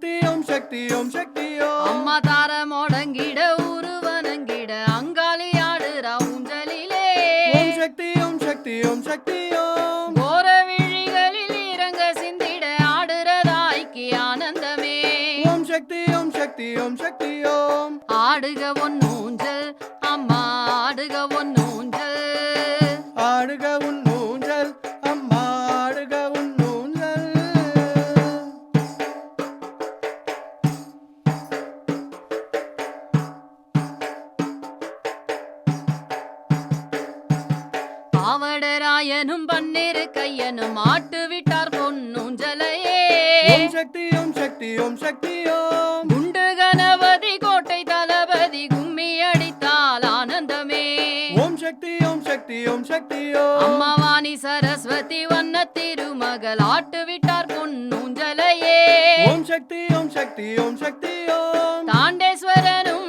சக்தி ஓம் சக்தி ஓம் சக்தி அம்மா தார முடங்கிட உருவனங்கிட அங்காளி ஆடுற ஊஞ்சலிலே. ஓம் சக்தி ஓம் சக்தி ஓம் சக்தி ஓம். போற விழிகளில் இறங்க சிந்திட ஆடுறதாய்க்கு ஆனந்தமே. ஓம் சக்தி ஓம் சக்தி ஓம் சக்தி ஓம். ஆடுக ஒன்னூஞ்சல் அம்மா பாவடராயனும் பன்னிரு கையனும் ஆட்டு விட்டார் பொன்னூஞ்சலையே. ஓம் சக்தி ஓம் சக்தி ஓம் சக்தி ஓம். குண்டு கணபதி கோட்டை தளபதி கும்மி அடித்தால் ஆனந்தமே. ஓம் சக்தி ஓம் சக்தி ஓம் சக்தி ஓம். அம்மாவாணி சரஸ்வதி வண்ண திருமகள் ஆட்டு விட்டார் பொன்னூஞ்சலையே. ஓம் சக்தி ஓம் சக்தி ஓம் சக்தி ஓம். தாண்டேஸ்வரனும்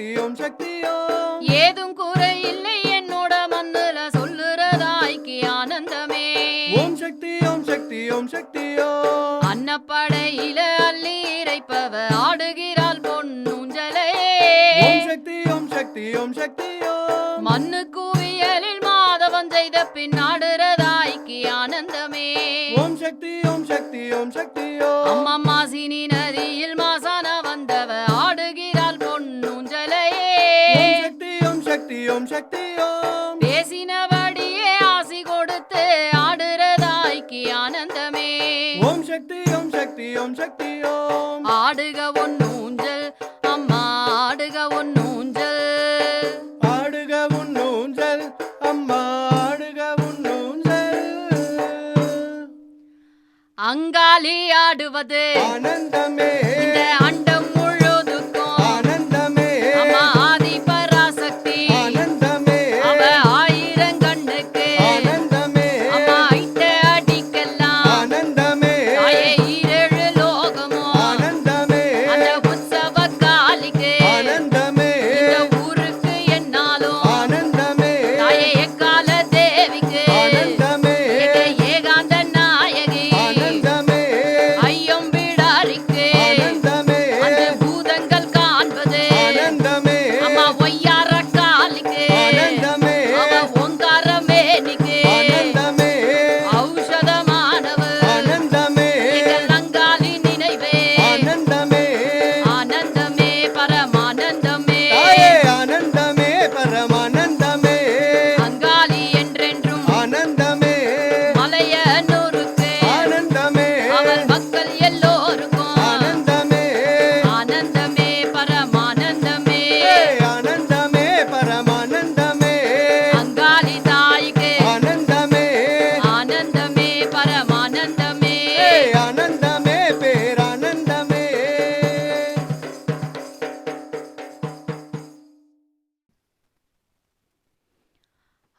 சக்தி ஓம் சக்தி ஓம் ஏதும் குறையில்லை என்னோட மண்ணுல சொல்லுறதாய்க்கு ஆனந்தமே. ஓம் சக்தி ஓம் சக்தி ஓம் சக்தி ஓம் அன்னப்படையில அள்ளி இறைப்பவ ஆடுகிறாள் பொன்னூஞ்சலையே ஓம் சக்தி ஓம் சக்தி ஓம் சக்தி ஓம் மண்ணு குவியலில் மாதவன் செய்த பின் ஆடுறதாய்க்கு ஆனந்தமே. ஓம் சக்தி ஓம் சக்தி ஓம் சக்தி ஓம் அம்மா மாசினி நதியில் மாசான வந்தவ ஆடுகிறாள் சக்தி ஓம் சக்தி ஓம் பேசினபடியே ஆசி கொடுத்து ஆடுறதாய்க்கு ஆனந்தமே. ஓம் சக்தி ஓம் சக்தி ஓம் சக்தி ஓம் ஆடுக ஒன்னூஞ்சல் அம்மா ஆடுக உன் ஊஞ்சல் அம்மா ஆடுக உன் ஊஞ்சல். அங்காளி ஆடுவது ஆனந்தமே.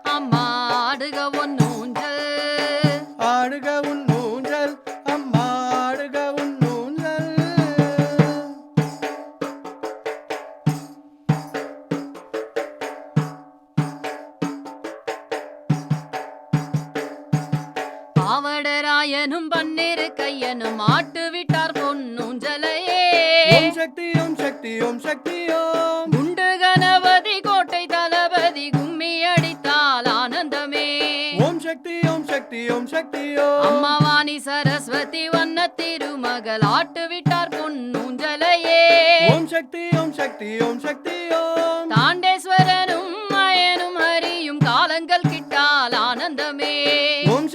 அம்மா பாவடராயனும் பன்னிரு கையனும் ஆட்டு விட்டார் பொன்னூஞ்சலையே. ஓம் சக்தி ஓம் சக்தி ஓம் சக்தி ஓம். குண்டு கணபதி கோட்டை தளபதி கும்மி அடித்தால் ஆனந்தமே. ஓம் சக்தி ஓம் சக்தி ஓம் சக்தி ஓம். அம்மாவாணி சரஸ்வதி வண்ண திருமகள் ஆட்டு விட்டார் பொன்னூஞ்சலையே. ஓம் சக்தி ஓம் சக்தி ஓம் சக்தி ஓம். தாண்டேஸ்வரனும்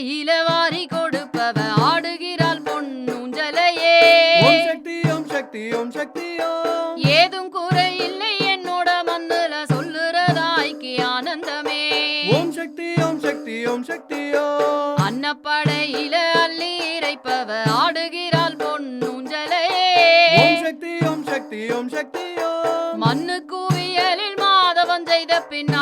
வாரி கொடுப்பவ ஆடுகிறாள் பொன்னூஞ்சலையே. சக்தி ஓம் சக்தி ஓம் சக்தி ஓம். ஏதும் குறையில்லை என்னோட மண்ணுல சொல்லுறதாய்க்கு ஆனந்தமே. ஓம் சக்தி ஓம் சக்தி ஓம் சக்தி அன்னப்படையில அள்ளி இறைப்பவ ஆடுகிறாள் பொன்னூஞ்சலையே. ஓம் சக்தி ஓம் சக்தி ஓம் சக்தி மண்ணு குவியலில் மாதவன் செய்த பின்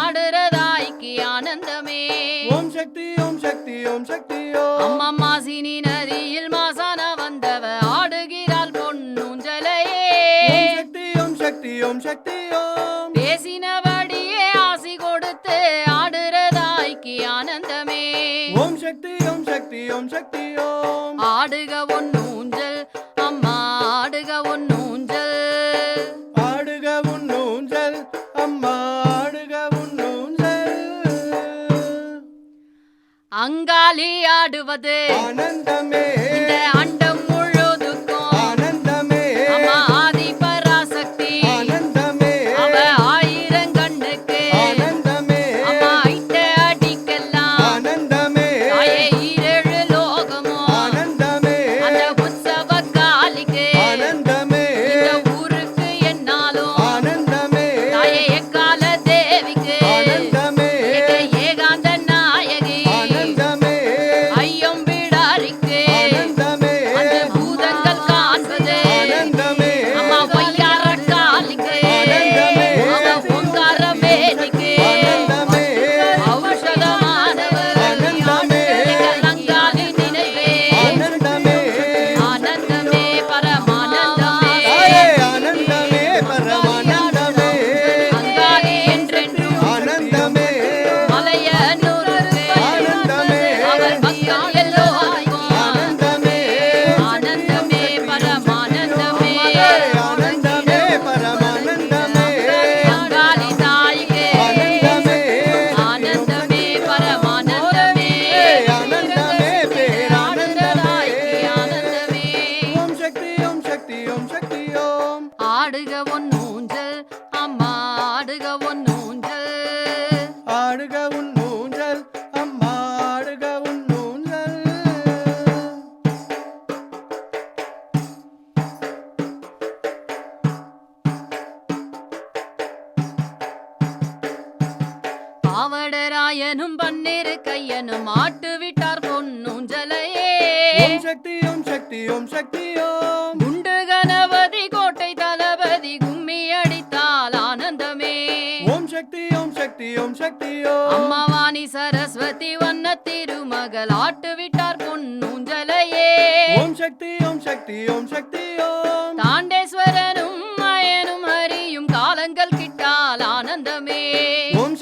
ஓம் சக்தி ஓம் சக்தி ஓம் அம்மா மாசினி நதியில் மாசான வந்தவ ஆடுகிறாள் பொன்னூஞ்சலையே ஓம் சக்தி ஓம் சக்தி ஓம் சக்தி ஓம் பேசினபடியே ஆசி கொடுத்து ஆடுறதாய்க்கு ஆனந்தமே. ஓம் சக்தி ஓம் சக்தி ஓம் சக்தி ஓம் ஆடுக ஒன்னூஞ்சல் அம்மா ஆடுக ஒன்னூஞ்சல் ஆடுக அங்காளி ஆடுவது. ஆனந்தமே. பாவடராயனும் பன்னிரு கையனும் ஆட்டு விட்டார் பொன்னூஞ்சலையே. ஓம் சக்தி ஓம் சக்தி ஓம் சக்தி ஓம். குண்டு கணபதி கோட்டை தளபதி கும்மி அடித்தால் ஆனந்தமே. ஓம் சக்தி ஓம் சக்தி ஓம் சக்தி ஓம். அம்மாவாணி சரஸ்வதி வண்ண திருமகள் ஆட்டு விட்டார் ஓம் சக்தி ஓம் சக்தி ஓம் சக்தி ஓம். தாண்டேஸ்வரனும் மயனும் ஹரியும்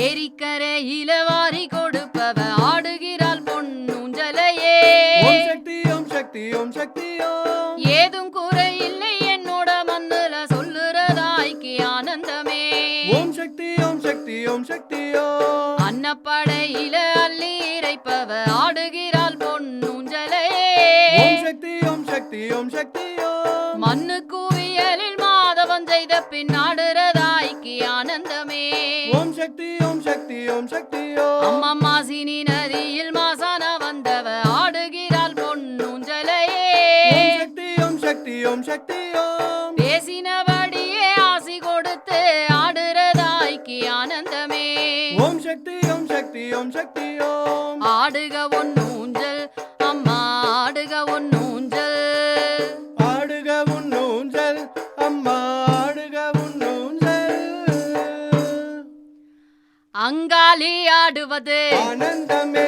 ஏரிக்கரையில வாரி கொடுப்பவ ஆடுகிறாள் பொன்னூஞ்சலையே ஓம் சக்தி ஓம் சக்தி ஓம் சக்தி ஏதும் குறையில்லை என்னோட மண்ணுல சொல்லுறதாய்க்கு ஆனந்தமே. ஓம் சக்தி ஓம் சக்தி ஓம் சக்தி ஓம். அன்னப்படையில அள்ளி இறைப்பவ ஆடுகிறாள் பொன்னூஞ்சலையே ஓம் சக்தி ஓம் சக்தி ஓம் சக்தி ஓம். மண்ணு குவியலில் மாதவன் செய்த பின் ஆடுறதாய்க்கு ஆனந்தமே. சக்தி ஓம் சக்தி ஓம் சக்தி ஓம். அம்மா மாசினி நதியில் மாசான வந்தவ ஆடுகிறாள் பொன்னூஞ்சலையே சக்தி ஓம் சக்தி ஓம் சக்தி ஓம். பேசினபடியே ஆசி கொடுத்து ஆடுறதாய்க்கு ஆனந்தமே. ஓம் சக்தி ஓம் சக்தி ஓம் சக்தி ஓம். ஆடுக ஒன்னூஞ்சல் பங்காளி ஆடுவது. ஆனந்தமே.